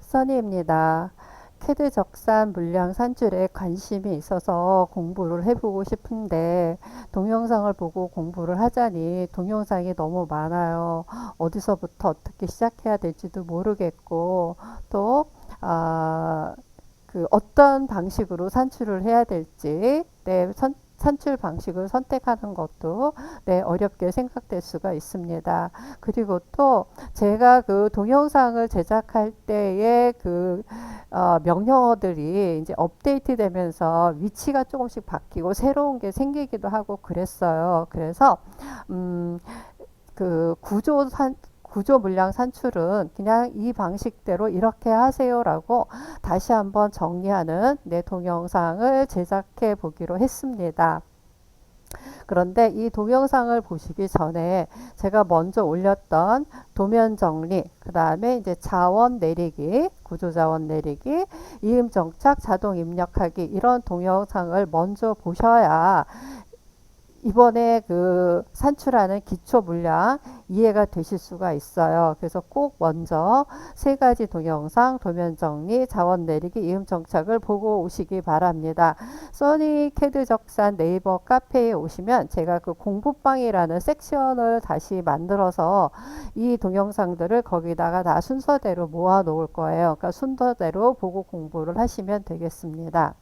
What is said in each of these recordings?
써니입니다. 캐드 적산 물량 산출에 관심이 있어서 공부를 해보고 싶은데 동영상을 보고 공부를 하자니 동영상이 너무 많아요. 어디서부터 어떻게 시작해야 될지도 모르겠고 또 아, 그 어떤 방식으로 산출을 해야 될지 네, 선, 산출 방식을 선택하는 것도 네, 어렵게 생각될 수가 있습니다. 그리고 또 제가 그 동영상을 제작할 때의 그 어, 명령어들이 이제 업데이트 되면서 위치가 조금씩 바뀌고 새로운 게 생기기도 하고 그랬어요. 그래서 음, 그 구조 산 구조 물량 산출은 그냥 이 방식대로 이렇게 하세요라고 다시 한번 정리하는 내 동영상을 제작해 보기로 했습니다. 그런데 이 동영상을 보시기 전에 제가 먼저 올렸던 도면 정리, 그 다음에 이제 자원 내리기, 구조 자원 내리기, 이음 정착, 자동 입력하기 이런 동영상을 먼저 보셔야 이번에 그 산출하는 기초 물량 이해가 되실 수가 있어요. 그래서 꼭 먼저 세 가지 동영상, 도면 정리, 자원 내리기, 이음 정착을 보고 오시기 바랍니다. 써니 캐드 적산 네이버 카페에 오시면 제가 그 공부방이라는 섹션을 다시 만들어서 이 동영상들을 거기다가 다 순서대로 모아 놓을 거예요. 그러니까 순서대로 보고 공부를 하시면 되겠습니다.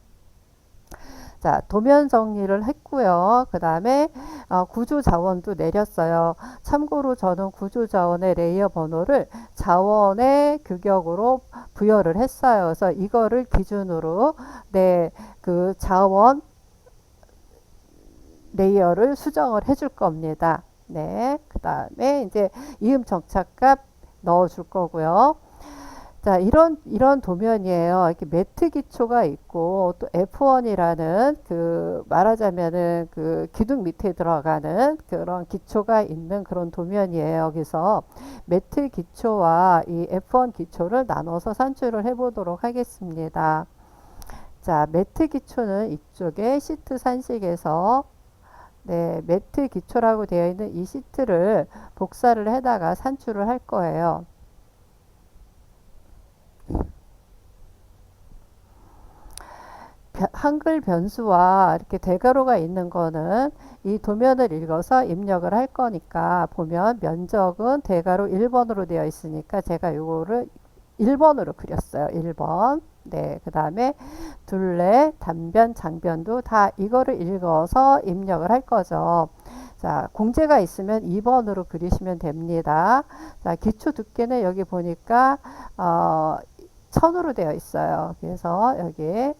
자, 도면 정리를 했고요. 그 다음에 어, 구조 자원도 내렸어요. 참고로 저는 구조 자원의 레이어 번호를 자원의 규격으로 부여를 했어요. 그래서 이거를 기준으로 네, 그 자원 레이어를 수정을 해줄 겁니다. 네, 그 다음에 이제 이음 정착값 넣어 줄 거고요. 자, 이런, 이런 도면이에요. 이렇게 매트 기초가 있고, 또 F1이라는 그, 말하자면은 그 기둥 밑에 들어가는 그런 기초가 있는 그런 도면이에요. 여기서 매트 기초와 이 F1 기초를 나눠서 산출을 해 보도록 하겠습니다. 자, 매트 기초는 이쪽에 시트 산식에서 네, 매트 기초라고 되어 있는 이 시트를 복사를 해다가 산출을 할 거예요. 한글 변수와 이렇게 대괄호가 있는 거는 이 도면을 읽어서 입력을 할 거니까 보면 면적은 대괄호 1번으로 되어 있으니까 제가 이거를 1번으로 그렸어요. 1번. 네, 그 다음에 둘레, 단변, 장변도 다 이거를 읽어서 입력을 할 거죠. 자, 공제가 있으면 2번으로 그리시면 됩니다. 자, 기초 두께는 여기 보니까 어, 천으로 되어 있어요. 그래서 여기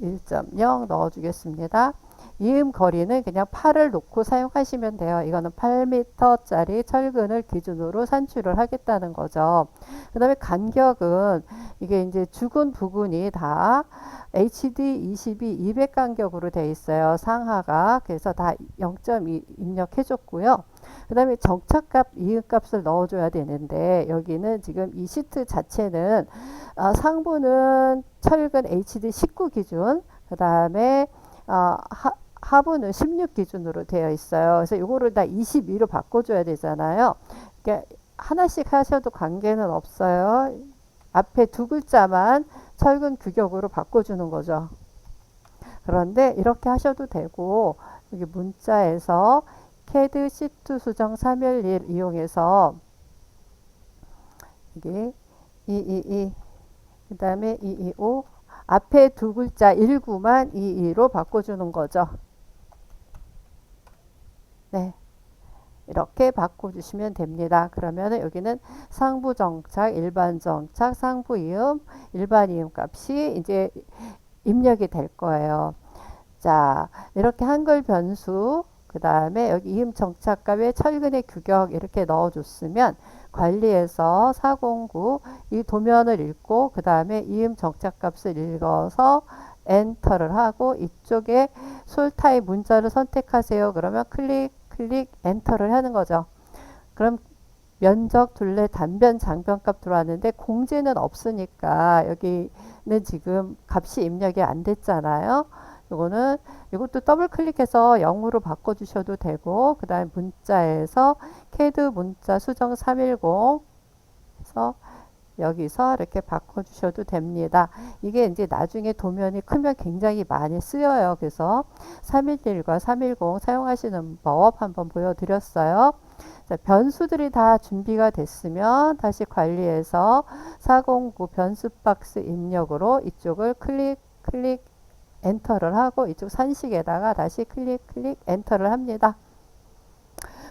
1.0 넣어주겠습니다. 이음 거리는 그냥 8을 놓고 사용하시면 돼요. 이거는 8m짜리 철근을 기준으로 산출을 하겠다는 거죠. 그 다음에 간격은 이게 이제 죽은 부분이 다 HD 22 200 간격으로 되어 있어요. 상하가. 그래서 다 0.2 입력해 줬고요. 그 다음에 정착값, 이음값을 넣어줘야 되는데 여기는 지금 이 시트 자체는 어, 상부는 철근 HD 19 기준, 그 다음에 어, 하, 하부는 16 기준으로 되어 있어요. 그래서 이거를 다 22로 바꿔줘야 되잖아요. 그러니까 하나씩 하셔도 관계는 없어요. 앞에 두 글자만 철근 규격으로 바꿔주는 거죠. 그런데 이렇게 하셔도 되고 여기 문자에서 캐드 시트 수정 311 이용해서 이게 222 그 다음에 225 앞에 두 글자 19만 22로 바꿔주는 거죠. 네. 이렇게 바꿔주시면 됩니다. 그러면 여기는 상부 정착, 일반 정착, 상부 이음, 일반 이음 값이 이제 입력이 될 거예요. 자, 이렇게 한글 변수, 그 다음에 여기 이음 정착값에 철근의 규격 이렇게 넣어줬으면 관리해서 409 이 도면을 읽고 그 다음에 이음 정착값을 읽어서 엔터를 하고 이쪽에 솔타입 문자를 선택하세요. 그러면 클릭 클릭 엔터를 하는 거죠. 그럼 면적, 둘레, 단변, 장변값 들어왔는데 공제는 없으니까 여기는 지금 값이 입력이 안 됐잖아요. 요거는 이것도 더블 클릭해서 0으로 바꿔 주셔도 되고 그 다음에 문자에서 캐드 문자 수정 310 해서 여기서 이렇게 바꿔 주셔도 됩니다. 이게 이제 나중에 도면이 크면 굉장히 많이 쓰여요. 그래서 311과 310 사용하시는 법 한번 보여 드렸어요. 자, 변수들이 다 준비가 됐으면 다시 관리해서 409 변수 박스 입력으로 이쪽을 클릭 클릭 엔터를 하고 이쪽 산식에다가 다시 클릭 클릭 엔터를 합니다.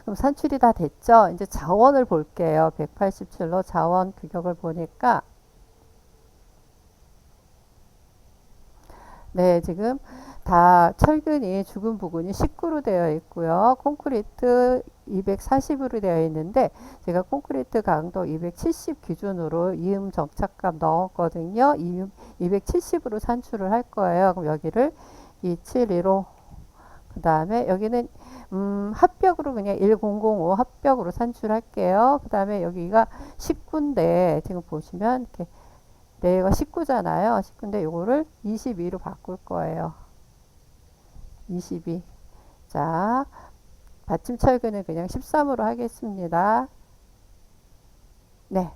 그럼 산출이 다 됐죠? 이제 자원을 볼게요. 187로 자원 규격을 보니까 네, 지금 다 철근이 죽은 부분이 19로 되어 있고요. 콘크리트 240으로 되어 있는데 제가 콘크리트 강도 270 기준으로 이음 정착값 넣었거든요. 270으로 산출을 할 거예요. 그럼 여기를 2715그 다음에 여기는 음, 합벽으로 그냥 1005 합벽으로 산출할게요. 그 다음에 여기가 19인데 지금 보시면 이렇게 레이가 19잖아요. 19인데 요거를 22로 바꿀 거예요. 22. 자, 받침 철근은 그냥 13으로 하겠습니다. 네.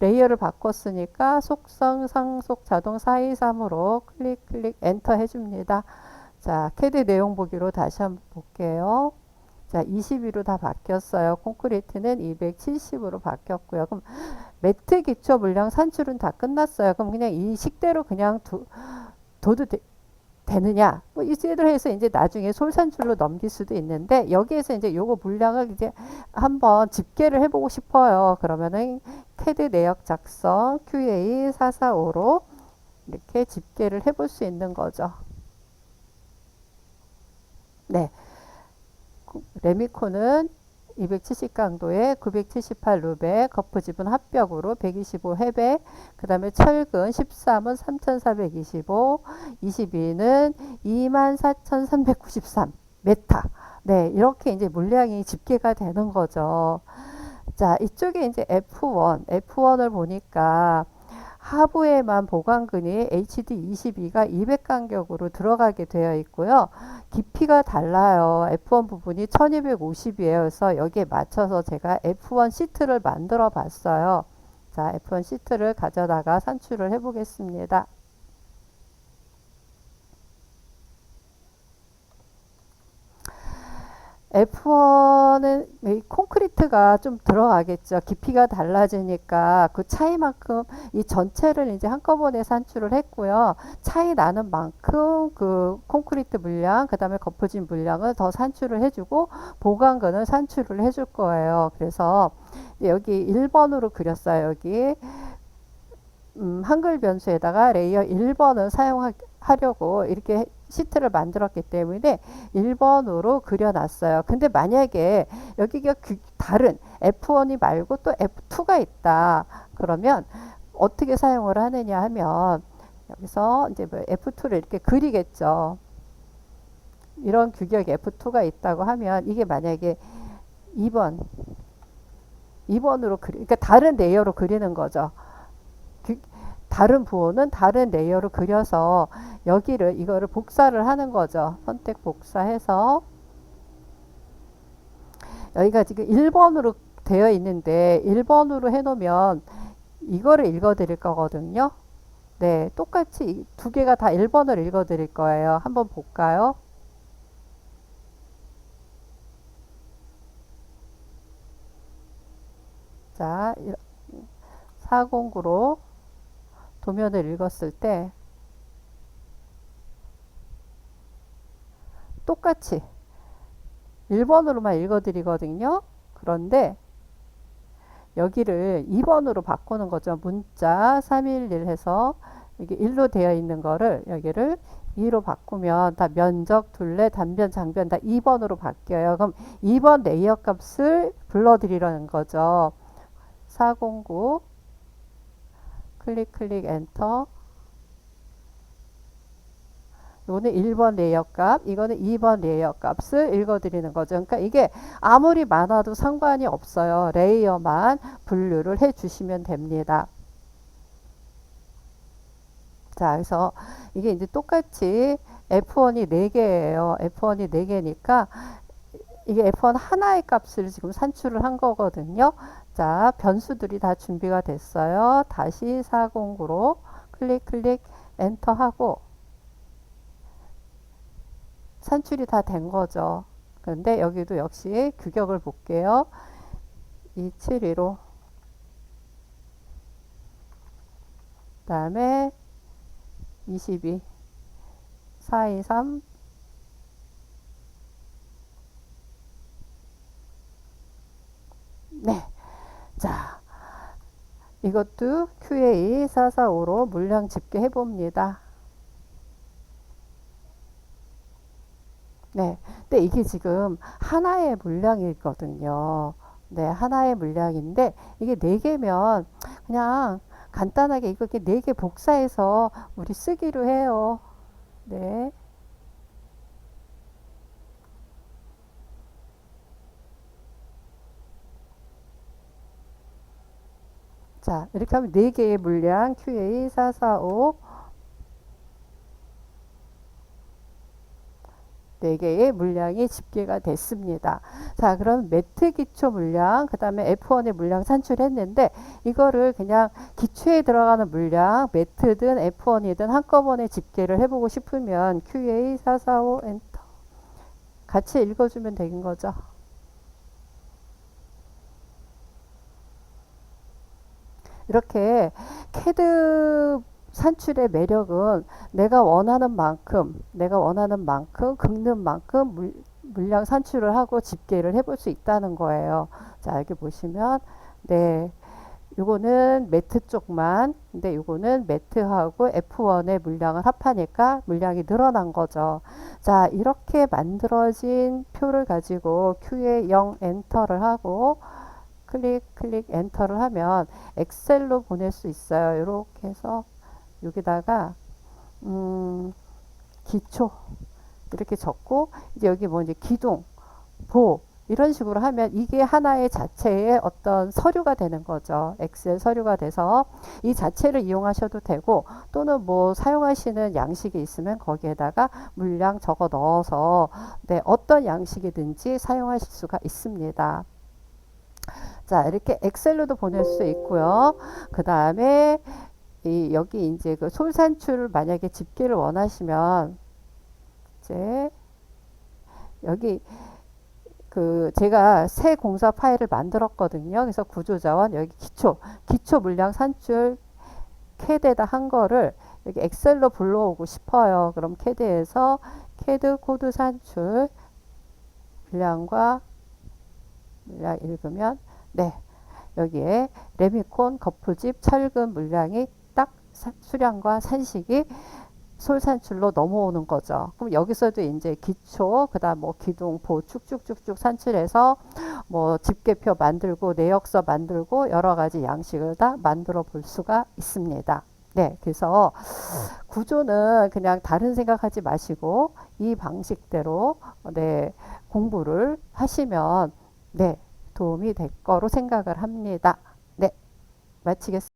레이어를 바꿨으니까 속성, 상속, 자동 423으로 클릭, 클릭, 엔터 해줍니다. 자, 캐드 내용 보기로 다시 한번 볼게요. 자, 22로 다 바뀌었어요. 콘크리트는 270으로 바뀌었고요. 그럼 매트 기초 물량 산출은 다 끝났어요. 그럼 그냥 이 식대로 그냥 두, 둬도 되, 되느냐? 뭐 이제대로 해서 이제 나중에 솔산출로 넘길 수도 있는데 여기에서 이제 요거 물량을 이제 한번 집계를 해보고 싶어요. 그러면은 캐드 내역 작성 QA 445로 이렇게 집계를 해볼 수 있는 거죠. 네. 레미코는 270 강도에 978 루베, 거푸 지분 합벽으로 125 해배, 그 다음에 철근 13은 3425, 22는 24,393 메타. 네, 이렇게 이제 물량이 집계가 되는 거죠. 자, 이쪽에 이제 F1, F1을 보니까 하부에만 보강근이 HD22가 200 간격으로 들어가게 되어 있고요. 깊이가 달라요. F1 부분이 1250이에요. 그래서 여기에 맞춰서 제가 F1 시트를 만들어 봤어요. 자, F1 시트를 가져다가 산출을 해 보겠습니다. F1은 이 콘크리트가 좀 들어가겠죠. 깊이가 달라지니까 그 차이만큼 이 전체를 이제 한꺼번에 산출을 했고요. 차이 나는 만큼 그 콘크리트 물량, 그 다음에 거푸진 물량을 더 산출을 해주고 보강근을 산출을 해줄 거예요. 그래서 여기 1번으로 그렸어요. 여기 음, 한글 변수에다가 레이어 1번을 사용하려고 이렇게 시트를 만들었기 때문에 1번으로 그려놨어요. 근데 만약에 여기가 다른 F1이 말고 또 F2가 있다. 그러면 어떻게 사용을 하느냐 하면 여기서 이제 뭐 F2를 이렇게 그리겠죠. 이런 규격이 F2가 있다고 하면 이게 만약에 2번 2번으로 그리 그러니까 다른 레이어로 그리는 거죠. 다른 부호는 다른 레이어로 그려서 여기를 이거를 복사를 하는 거죠. 선택 복사해서 여기가 지금 1번으로 되어 있는데 1번으로 해 놓으면 이거를 읽어 드릴 거거든요. 네, 똑같이 두 개가 다 1번을 읽어 드릴 거예요. 한번 볼까요? 자, 409로 도면을 읽었을 때 똑같이 1번으로만 읽어드리거든요. 그런데 여기를 2번으로 바꾸는 거죠. 문자 311 해서 이게 1로 되어 있는 거를 여기를 2로 바꾸면 다 면적, 둘레, 단변, 장변 다 2번으로 바뀌어요. 그럼 2번 레이어 값을 불러드리라는 거죠. 409 클릭 클릭 엔터 이거는 1번 레이어 값, 이거는 2번 레이어 값을 읽어드리는 거죠. 그러니까 이게 아무리 많아도 상관이 없어요. 레이어만 분류를 해주시면 됩니다. 자, 그래서 이게 이제 똑같이 F1이 4개예요. F1이 4개니까 이게 F1 하나의 값을 지금 산출을 한 거거든요. 자, 변수들이 다 준비가 됐어요. 다시 409로 클릭 클릭 엔터 하고 산출이 다 된 거죠. 그런데 여기도 역시 규격을 볼게요. 272로 그 다음에 22 423 네. 자, 이것도 QA 445로 물량 집계해 봅니다. 네. 근데 이게 지금 하나의 물량이거든요. 네, 하나의 물량인데 이게 네 개면 그냥 간단하게 이거 네개 복사해서 우리 쓰기로 해요. 네. 자, 이렇게 하면 네 개의 물량 QA 445네 개의 물량이 집계가 됐습니다. 자, 그럼 매트 기초 물량, 그 다음에 F1의 물량 산출했는데, 이거를 그냥 기초에 들어가는 물량, 매트든 F1이든 한꺼번에 집계를 해보고 싶으면 QA 445 엔터. 같이 읽어주면 되는 거죠. 이렇게 캐드 산출의 매력은 내가 원하는 만큼, 내가 원하는 만큼, 긁는 만큼 물, 물량 산출을 하고 집계를 해볼 수 있다는 거예요. 자, 여기 보시면, 네. 요거는 매트 쪽만, 근데 요거는 매트하고 F1의 물량을 합하니까 물량이 늘어난 거죠. 자, 이렇게 만들어진 표를 가지고 Q에 0 엔터를 하고, 클릭, 클릭, 엔터를 하면 엑셀로 보낼 수 있어요. 이렇게 해서 여기다가 음, 기초 이렇게 적고 이제 여기 뭐 이제 기둥, 보 이런 식으로 하면 이게 하나의 자체의 어떤 서류가 되는 거죠. 엑셀 서류가 돼서 이 자체를 이용하셔도 되고 또는 뭐 사용하시는 양식이 있으면 거기에다가 물량 적어 넣어서 네, 어떤 양식이든지 사용하실 수가 있습니다. 자, 이렇게 엑셀로도 보낼 수 있고요. 그 다음에 이 여기 이제 그 솔산출을 만약에 집계를 원하시면 이제 여기 그 제가 새 공사 파일을 만들었거든요. 그래서 구조자원 여기 기초 기초 물량 산출 캐드에다 한 거를 여기 엑셀로 불러오고 싶어요. 그럼 캐드에서 캐드 코드 산출 물량과 물량 읽으면 네 여기에 레미콘 거푸집 철근 물량이 딱 수량과 산식이 솔산출로 넘어오는 거죠. 그럼 여기서도 이제 기초, 그 다음 뭐 기둥,보 쭉쭉쭉쭉 산출해서 뭐 집계표 만들고 내역서 만들고 여러 가지 양식을 다 만들어 볼 수가 있습니다. 네, 그래서 구조는 그냥 다른 생각하지 마시고 이 방식대로 네 공부를 하시면 네 도움이 될 거로 생각을 합니다. 네, 마치겠습니다.